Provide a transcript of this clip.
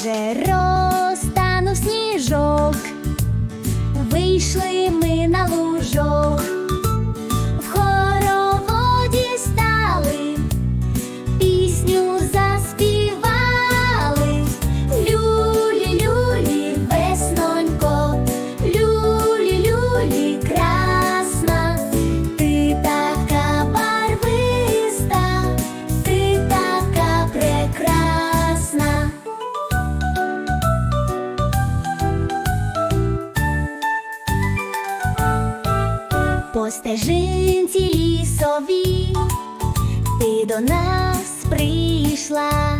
вже розтанув сніжок, вийшли ми на лужок. По стежинці лісовій ти до нас прийшла.